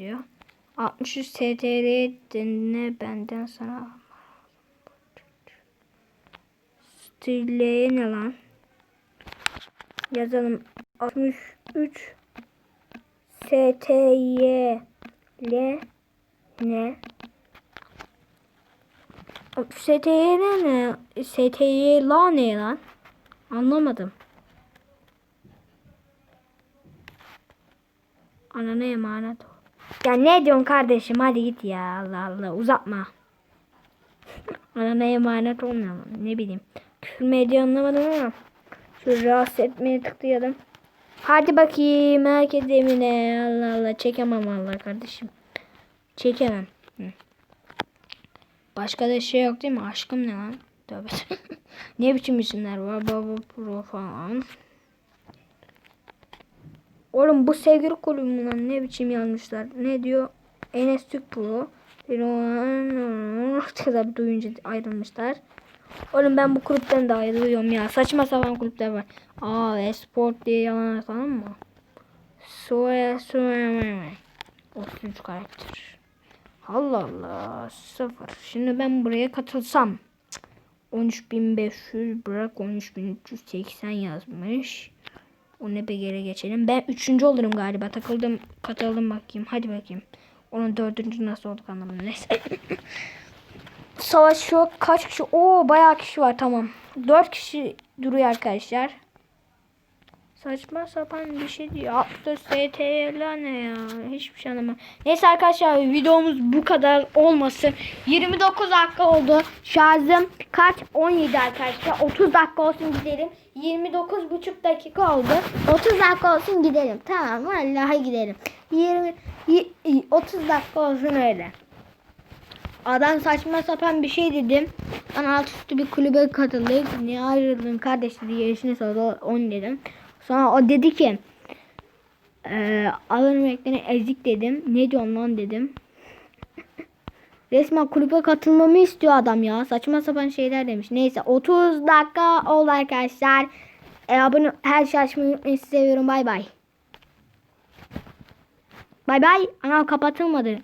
diyor. 63 STL dinle benden sana. Stille ne lan? Yazalım 63 STY L ne? STY ne? STY la ne lan? Anlamadım. Anana emanet ol. Ya ne diyorsun kardeşim hadi git ya Allah Allah uzatma. Anana emanet olmayalım ne bileyim. Küfür mü ediyor anlamadım ama. Şu rahatsız etmeye tıklayalım. Hadi bakayım herkes evine. Allah Allah çekemem Allah kardeşim. Çekemem. Başka da şey yok değil mi? Aşkım ne lan? Tövbe. ne biçim isimler var? Baba Pro falan. Oğlum bu sevgili kulübünden ne biçim yazmışlar? Ne diyor? Enes Türk Pro. kadar duyunca ayrılmışlar. Oğlum ben bu kulüpten de ayrılıyorum ya. Saçma sapan kulüpler var. Aa esport diye yalan atalım mı? Soya soya 33 karakter. Allah Allah. Sıfır. Şimdi ben buraya katılsam. 13500 bırak 13380 yazmış. O ne be geri geçelim. Ben üçüncü olurum galiba. Takıldım katıldım bakayım. Hadi bakayım. Onun dördüncü nasıl olduk anlamadım. Neyse. Savaş yok. Kaç kişi? Oo bayağı kişi var tamam. Dört kişi duruyor arkadaşlar. Saçma sapan bir şey diyor. Altta STL ne ya? Hiçbir şey anlamadım. Neyse arkadaşlar videomuz bu kadar olmasın. 29 dakika oldu. Şarjım kaç? 17 arkadaşlar. 30 dakika olsun gidelim. 29,5 dakika oldu. 30 dakika olsun gidelim. Tamam vallahi gidelim. 20 y- y- 30 dakika olsun öyle. Adam saçma sapan bir şey dedim. Ben alt üstü bir kulübe katıldık. Niye ayrıldın kardeş dedi. Yarışını sordu. 10 dedim. Sonra o dedi ki e, alın renklerini ezik dedim. Ne diyorsun lan dedim. Resmen kulübe katılmamı istiyor adam ya. Saçma sapan şeyler demiş. Neyse 30 dakika oldu arkadaşlar. E, abone her şey açmayı unutmayın. Sizi seviyorum. Bay bay. Bay bay. Anam kapatılmadı.